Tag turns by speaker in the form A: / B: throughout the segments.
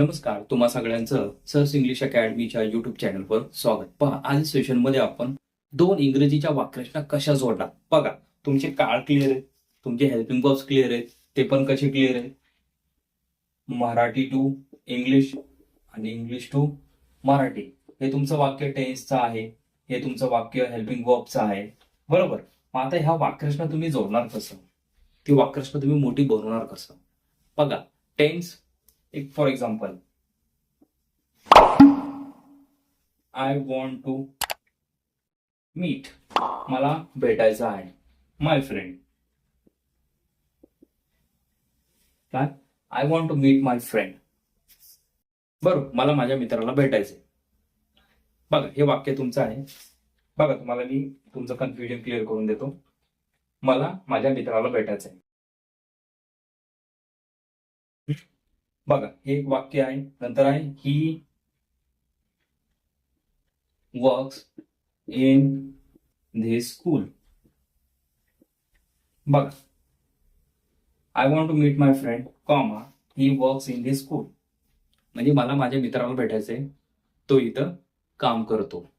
A: नमस्कार तुम्हा सगळ्यांचं सर्स इंग्लिश अकॅडमीच्या युट्यूब चॅनलवर स्वागत. पहा आज सेशनमध्ये आपण दोन इंग्रजीच्या वाक्यरचना कशा जोडणार बघा तुमचे काळ क्लिअर आहेत तुमचे हेल्पिंग वर्ब्स क्लिअर आहेत ते पण कसे क्लिअर आहेत? मराठी टू इंग्लिश आणि इंग्लिश टू मराठी. हे तुमचं वाक्य टेन्सचं आहे हे तुमचं वाक्य हेल्पिंग वर्बचं आहे. बरोबर? मग आता ह्या वाक्यरचना तुम्ही जोडणार कसं? ती वाक्यरचना तुम्ही मोठी बनवणार कसं? बघा टेन्स एक for example I want to meet मला भेटायचं आहे. माय फ्रेंड काय? I want to meet my friend बरोबर मला माझ्या मित्राला भेटायचंय. बघा हे वाक्य तुमचं आहे. बघा तुम्हाला मी तुमचं कन्फ्युजन क्लिअर करून देतो. मला माझ्या मित्राला भेटायचंय. बघा हे एक वाक्य आहे नंतर आहे he works in this school बघा I want to meet my friend comma he works in this school म्हणजे मला माझ्या मित्राला भेटायचंय तो इथं काम करतो.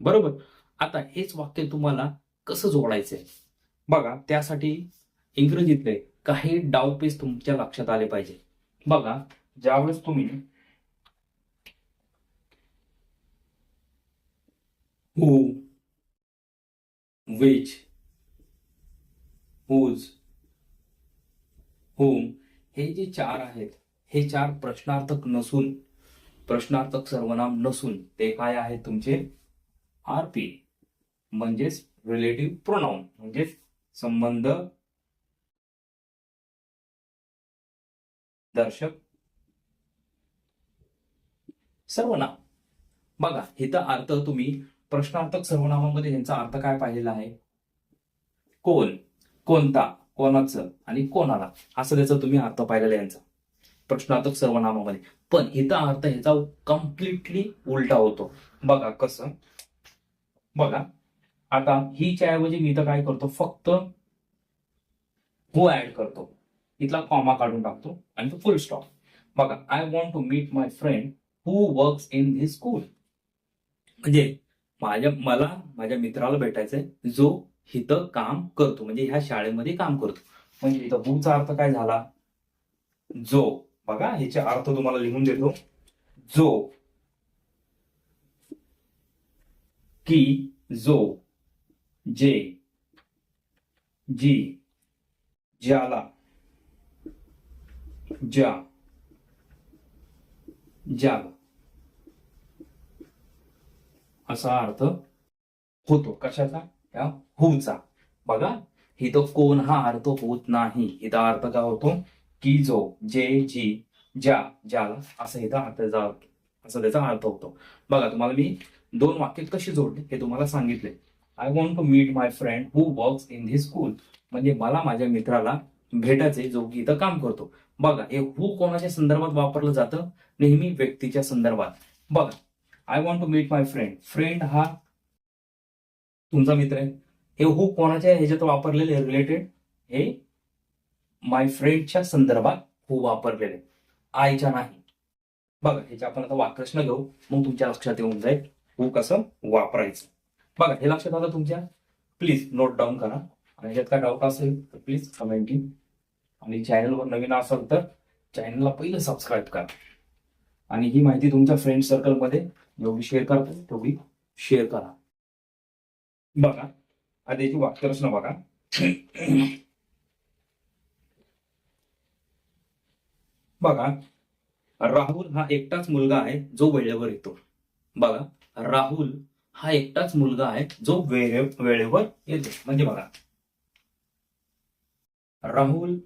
A: बरोबर? आता हेच वाक्य तुम्हाला कसं जोडायचंय? बघा त्यासाठी इंग्रजीतले काही डाव पीस तुमच्या लक्षात आले पाहिजे. बघा ज्यावेळेस तुम्ही हू विच हुज हुम हे जे चार आहेत हे चार प्रश्नार्थक नसून प्रश्नार्थक सर्वनाम नसून ते काय आहेत तुमचे? आर पी म्हणजेच रिलेटिव्ह प्रोनाऊन म्हणजेच संबंध दर्शक. सर्वनाम. बघा इथं अर्थ तुम्ही प्रश्नार्थक सर्वनामामध्ये यांचा अर्थ काय पाहिलेला आहे? कोण? कोणता? कोणाचं? आणि कोणाला? असं त्याचा तुम्ही अर्थ पाहिलेला यांचा. प्रश्नार्थक सर्वनामामध्ये. पण इथं अर्थ ह्याचा कम्प्लिटली उलटा होतो. बघा कसं. बघा. आता हीच्या ऐवजी मी इथं काय करतो? फक्त हो ऍड करतो. इथला कॉमा काढून टाकतो आणि तो फुल स्टॉप बघा I want to meet my friend who works in this school म्हणजे माझ्या मला माझ्या मित्राला भेटायचंय जो इथं काम करतो म्हणजे ह्या शाळेमध्ये काम करतो. म्हणजे इथं हूचा अर्थ काय झाला? जो बघा ह्याचे अर्थ तुम्हाला लिहून देतो. जो की जो जे जी ज्याला ज्या. ज्याला. असा अर्थ होतो. कशाचा? या हुचा. बघा इथं कोण हा अर्थ होत नाही. इथं अर्थ काय होतो? की जो जे जी ज्या ज्याला असं इथं अर्थ असं त्याचा अर्थ होतो. बघा तुम्हाला मी दोन वाक्य कशी जोडले हे तुम्हाला सांगितले. I want to meet my friend who works in this school म्हणजे मला माझ्या मित्राला भेटायचे जो की इथं काम करतो. बघा हे हु कोणाच्या संदर्भात वापरलं जातं? नेहमी व्यक्तीच्या संदर्भात. बघा I want to meet my friend friend हा तुमचा मित्र आहे. हे हु कोणाच्या ह्याच्यात वापरलेले रिलेटेड हे माय फ्रेंडच्या संदर्भात हु वापरलेले आयच्या नाही. बघा ह्याच्या आपण आता वाक्यरचना घेऊ. मग तुमच्या लक्षात येऊन जाईल. हु कसं वापरायचं. बघा हे लक्षात आलं तुमच्या? प्लीज नोट डाऊन करा. आणि ह्याच्यात काय डाऊट असेल तर प्लीज कमेंटिंग आणि चॅनलवर नवीन असाल तर चॅनलला पहिलं सबस्क्राईब करा. आणि ही माहिती तुमच्या फ्रेंड सर्कलमध्ये जेवढी शेअर करता तेवढी शेअर करा. बघा आधी याची वाक्यरचना बघा. बघा राहुल हा एकटाच मुलगा आहे जो वेळेवर येतो. बघा राहुल हा एकटाच मुलगा आहे जो वेळे वेळेवर येतो. म्हणजे बघा Rahul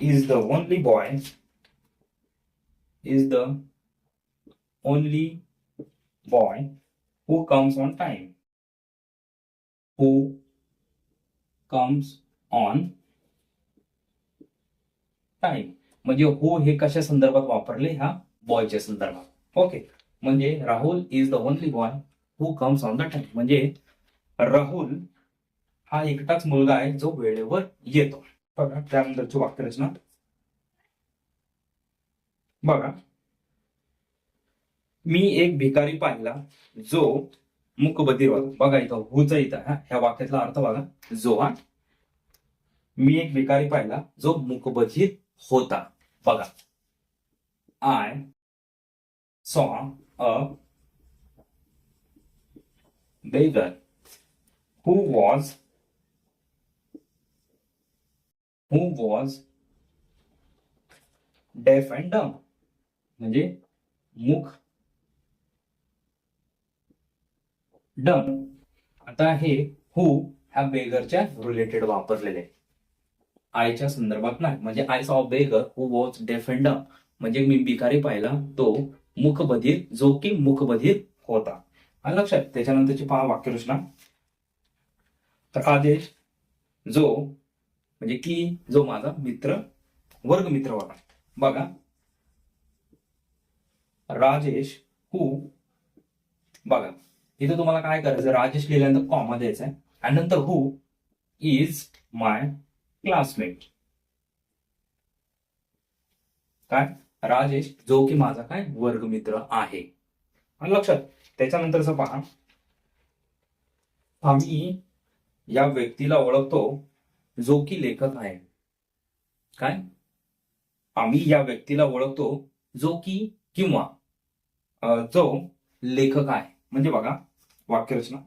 A: is the only boy is the only boy who comes on time who comes on time. म्हणजे हो हे कशा संदर्भात वापरले? ह्या बॉयच्या संदर्भात. ओके म्हणजे Rahul is the only boy who comes on the time म्हणजे राहुल हा एकटाच मुलगा आहे जो वेळेवर येतो. बघा त्यानंतरची वाक्यरचना बघा. मी एक भिकारी पाहिला जो मुकबधीर होता. बघा इथं हुच इथं हा ह्या वाक्यातला अर्थ बघा. जो हा. मी एक भिकारी पाहिला जो मुकबधीर होता. बघा. I saw a beggar who was who was deaf and dumb म्हणजे मुख डम आता हे हु ह्या बेगरच्या रिलेटेड वापरलेले. आयच्या संदर्भात नाही. म्हणजे I saw beggar who was deaf and dumb म्हणजे मी भिकारी पाहिला तो मुखबधीर जो की मुखबधीर होता. लक्षात त्याच्यानंतरची पहा वाक्यरचना. तर आदेश जो म्हणजे की जो माझा मित्र वर्ग मित्र होता. बघा. राजेश हु. बघा. इथं तुम्हाला काय करायचं राजेश लिहिल्यानंतर कॉमा द्यायचा आहे आणि नंतर हु इज माय क्लासमेट काय? राजेश जो की माझा काय? वर्गमित्र आहे. आणि लक्षात त्याच्यानंतरच पहा. आम्ही या व्यक्तीला ओळखतो. जो की लेखक आहे. काय? आम्ही या व्यक्तीला ओळखतो जो की किंवा जो लेखक आहे. म्हणजे बघा वाक्यरचना.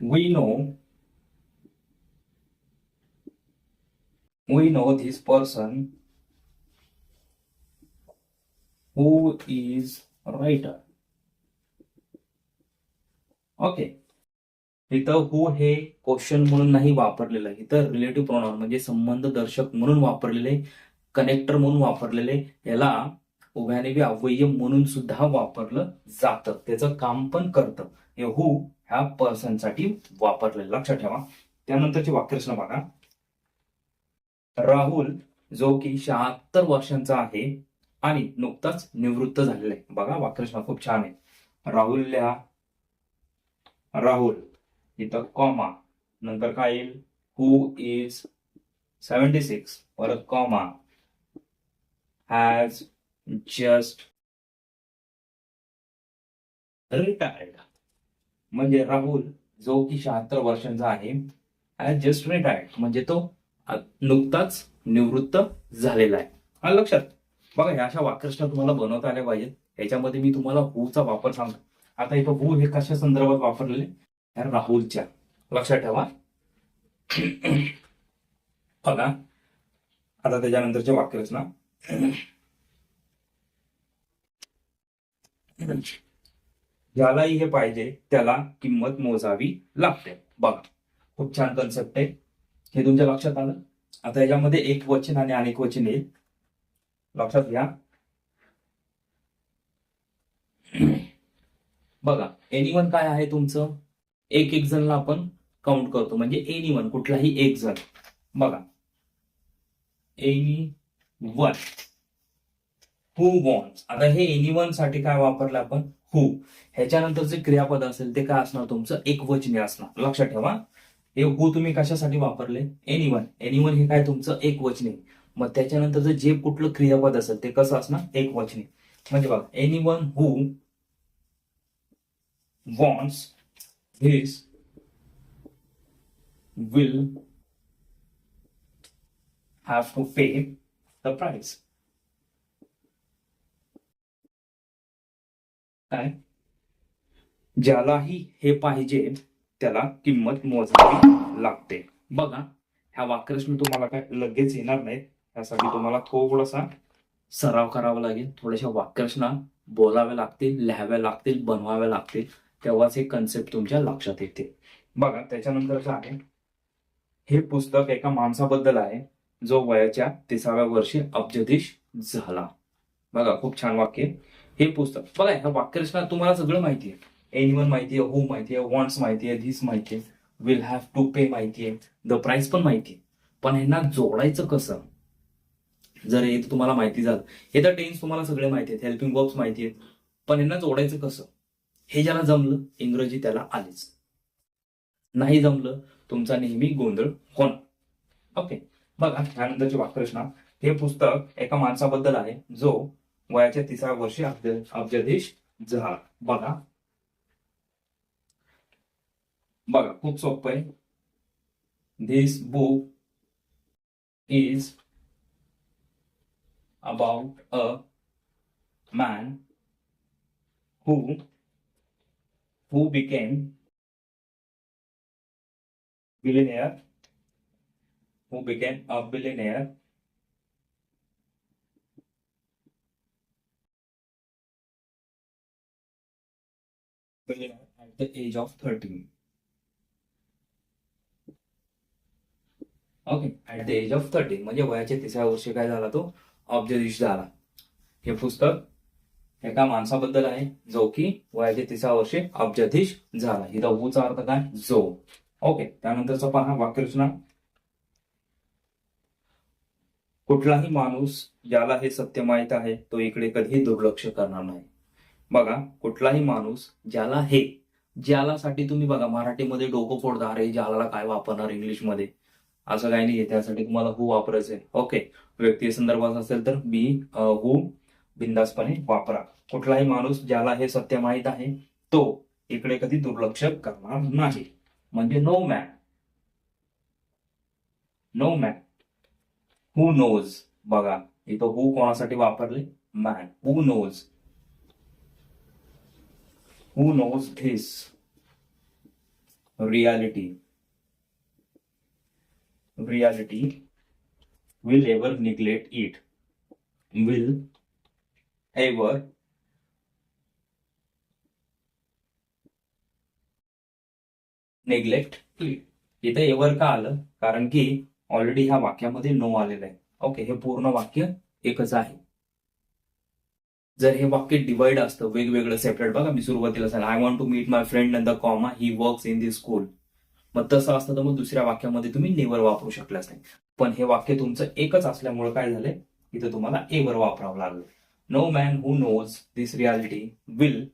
A: We know we know this person who is writer. Okay इथं हु हे क्वेश्चन म्हणून नाही वापरलेलं. आहे इथं रिलेटिव्ह प्रोनाउन म्हणजे संबंध दर्शक म्हणून वापरलेले कनेक्टर म्हणून वापरलेले याला उभ्याने बी अव्यय म्हणून सुद्धा वापरलं जातं. त्याचं काम पण करतं. हे हु ह्या पर्सनसाठी वापरलेलं. लक्षात ठेवा. त्यानंतरची वाक्यरचना बघा. राहुल जो की शहात्तर वर्षांचा आहे आणि नुकताच निवृत्त झालेला आहे. बघा वाक्यरचना खूप छान आहे. राहुल राहुल. इथं कॉमा नंतर काय येईल? हु इज सेव्हन्टी सिक्स परत कॉमा हॅज जस्ट रिटायर्ड म्हणजे राहुल जो की शहात्तर वर्षांचा आहे हॅज जस्ट रिटायर्ड म्हणजे तो नुकताच निवृत्त झालेला आहे. लक्षात. बघा ह्या अशा वाक्यरचना तुम्हाला बनवता आल्या पाहिजेत. याच्यामध्ये मी तुम्हाला हूचा वापर सांगतो. आता इथं वू हे कशा संदर्भात वापरलेले? राहुलच्या. लक्षात ठेवा. बघा. आता त्याच्यानंतरच्या वाक्यरचना. ज्यालाही हे पाहिजे त्याला किंमत मोजावी लागते. बघा. खूप छान कन्सेप्ट आहे. हे तुमच्या लक्षात आलं? आता याच्यामध्ये एक वचन आणि अनेक वचन येईल लक्षात घ्या. बघा एनिवन काय आहे तुमचं? एक एक जणला आपण काउंट करतो. म्हणजे एनी वन कुठलाही एक जण. बघा. एनी वन हु वॉन्ट्स आता हे एनी वनसाठी काय वापरलं आपण? हु ह्याच्यानंतर जे क्रियापद असेल ते काय असणार तुमचं? एकवचनी असणार. लक्षात ठेवा. हे हु तुम्ही कशासाठी वापरले? एनी एनिवन एनिवन हे काय तुमचं? एकवचनी मग त्याच्यानंतर जे कुठलं क्रियापद असेल ते कसं असणार? एकवचनी म्हणजे बघा anyone who wants this will have to pay the price. काय? ज्यालाही हे पाहिजे त्याला किंमत मोजावी लागते. बघा ह्या वाक्यरचना तुम्हाला काय लगेच येणार नाहीत त्यासाठी तुम्हाला थोडासा सराव करावा लागेल. थोड्याशा वाक्यरचना बोलाव्या लागतील लिहाव्या लागतील बनवाव्या लागतील. तेव्हाच हे कन्सेप्ट तुमच्या लक्षात येते. बघा त्याच्यानंतर असं आहे. हे पुस्तक एका माणसाबद्दल आहे जो वयाच्या तिसाव्या वर्षी अब्जधीश झाला. बघा खूप छान वाक्य. हे पुस्तक बघा ह्या वाक्यरचना तुम्हाला सगळं माहिती आहे एनिवन माहिती आहे हू माहिती आहे वॉन्ट्स माहिती आहे धीस माहिती आहे विल हॅव टू पे माहिती आहे द प्राइस पण माहिती आहे पण ह्यांना जोडायचं कसं? जर हे तुम्हाला माहिती झालं हे तर टेन्स तुम्हाला सगळे माहिती आहेत हेल्पिंग वर्ब्स माहिती आहेत पण यांना जोडायचं कसं? हे ज्याला जमलं इंग्रजी त्याला आलीच. नाही जमलं तुमचा नेहमी गोंधळ होणार. ओके. बघा त्यानंतरची वाक्यरचना हे पुस्तक एका माणसाबद्दल आहे जो वयाच्या तिसऱ्या वर्षी अब्जाधीश झाला. बघा. बघा खूप सोपं आहे. This book is about a man who who became billionaire who became a billionaire billionaire at the age of 13 okay at the age of thirteen म्हणजे वयाच्या तिसऱ्या वर्षी काय झाला तो अब्जाधीश झाला हे पुस्तक एका माणसाबद्दल आहे. जो की वयाच्या तिसऱ्या वर्षी अब्जाधीश झाला. इथं ऊचा अर्थ काय? जो. ओके. त्यानंतरचा पहा वाक्यरचना. कुठलाही माणूस ज्याला हे सत्य माहीत आहे तो इकडे कधीही दुर्लक्ष करणार नाही. बघा कुठलाही माणूस ज्याला हे ज्यालासाठी तुम्ही बघा मराठीमध्ये डोकं फोडता अरे ज्याला काय वापरणार इंग्लिशमध्ये? असं काही नाही त्यासाठी तुम्हाला हू वापरायचं आहे ओके. व्यक्ती संदर्भात असेल तर बी हू uh, बिंदासपणे वापरा. कुठलाही माणूस ज्याला हे सत्य माहीत आहे तो इकडे कधी दुर्लक्ष करणार नाही. म्हणजे no man no man who knows बघा, इथं हू कोणासाठी वापरले? Man who knows who knows this reality reality will ever neglect it. Will ever neglect? it इथे एवर का आलं? कारण की ऑलरेडी ह्या वाक्यामध्ये नो आलेलं आहे. ओके हे पूर्ण वाक्य एकच आहे. जर हे वाक्य डिवाइड असतं वेगवेगळं सेपरेट बघा मी सुरुवातीला सांग I want to meet my friend in the comma he works in this school मग तसं असतं तर मग दुसऱ्या वाक्यामध्ये तुम्ही नेवर वापरू शकलाच नाही. पण हे वाक्य तुमचं एकच असल्यामुळे काय झालंय? इथं तुम्हाला एवर वापरावं लागलं. No man who knows this reality will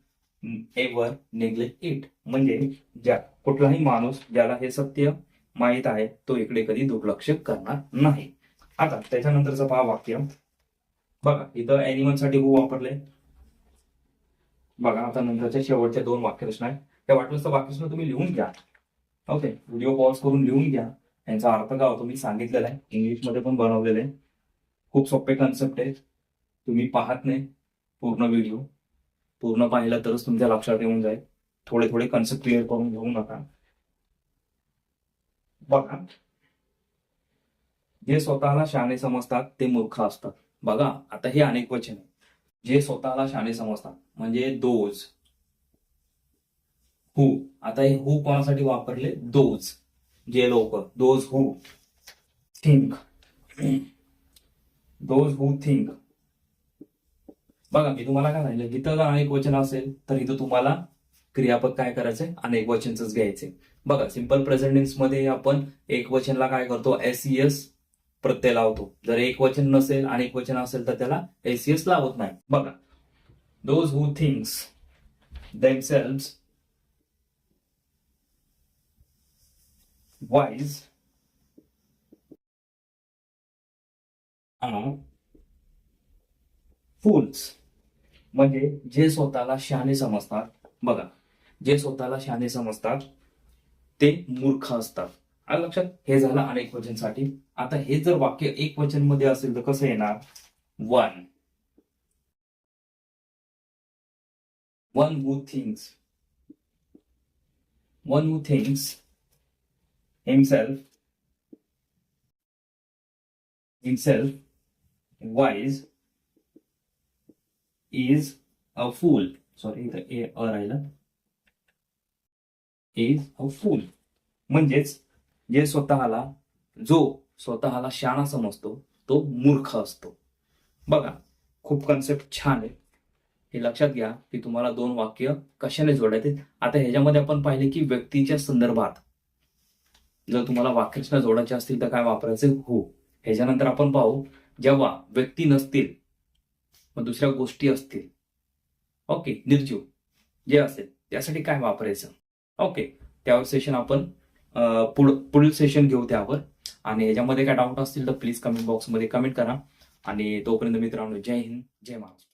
A: ever neglect it म्हणजे ज्या कुठलाही माणूस ज्याला हे सत्य माहीत आहे तो इकडे कधी दुर्लक्ष करणार नाही. आता त्याच्यानंतरचं पहा वाक्य. बघा इथं अॅनिमलसाठी हू वापरले? बघा आता नंतरच्या शेवटच्या दोन वाक्यरचना आहेत. त्या वाटलं वाक्यरचना तुम्ही लिहून घ्या. ओके व्हिडिओ पॉज करून लिहून घ्या. यांचा अर्थ काय होतो? मी सांगितलेला आहे. इंग्लिशमध्ये पण बनवलेलं आहे. खूप सोपे कन्सेप्ट आहे. तुम्ही पाहत नाही पूर्ण व्हिडिओ पूर्ण पाहिलं तरच तुमच्या लक्षात येऊन जाईल. थोडे थोडे कन्सेप्ट क्लिअर करून घेऊ नका. बघा. जे स्वतःला शाणे समजतात ते मूर्ख असतात. बघा आता हे अनेक वचन आहे जे स्वतःला शाणे समजतात म्हणजे दोज. हू आता हे हू कोणासाठी वापरले? दोज. जे लोक. Those who think those who think बघा मी तुम्हाला काय सांगितलं इथं जर अनेक वचन असेल तर इथं तुम्हाला क्रियापद काय करायचंय? अनेक वचनच घ्यायचे बघा सिंपल प्रेझेंटेन्समध्ये आपण एक वचनला काय करतो? एस प्रत्यय लावतो. जर एक वचन नसेल अनेक वचन असेल तर त्याला एसीएस लावत नाही. बघा those who thinks themselves wise are fools. म्हणजे जे स्वतःला शहाणे समजतात बघा जे स्वतःला शहाणे समजतात ते मूर्ख असतात. आणि लक्षात हे झालं अनेक वचनसाठी. आता हे जर वाक्य एक वचनमध्ये असेल तर कसं येणार? One one who thinks one who thinks himself himself wise is a fool sorry इथं ए अ राहिलं. इज अ फूल म्हणजेच जे स्वतःला जो स्वतःला शाणा समजतो तो मूर्ख असतो. बघा खूप कन्सेप्ट छान आहे. हे लक्षात घ्या की तुम्हाला दोन वाक्य कशाने जोडायचे? आता ह्याच्यामध्ये आपण पाहिले की व्यक्तीच्या संदर्भात. जर तुम्हाला वाक्यरचना जोडायचे असतील तर काय वापरायचे? हो. ह्याच्यानंतर आपण पाहू जेव्हा व्यक्ती नसतील मग दुसऱ्या गोष्टी असतील. ओके निर्जीव जे असेल त्यासाठी काय वापरायचं? ओके त्यावर सेशन आपण पुढ पुढील सेशन घेऊ त्यावर. आणि याच्यामध्ये काय डाऊट असतील तर प्लीज कमेंट बॉक्समध्ये कमेंट करा. आणि तोपर्यंत मित्रांनो जय हिंद जय महाराष्ट्र.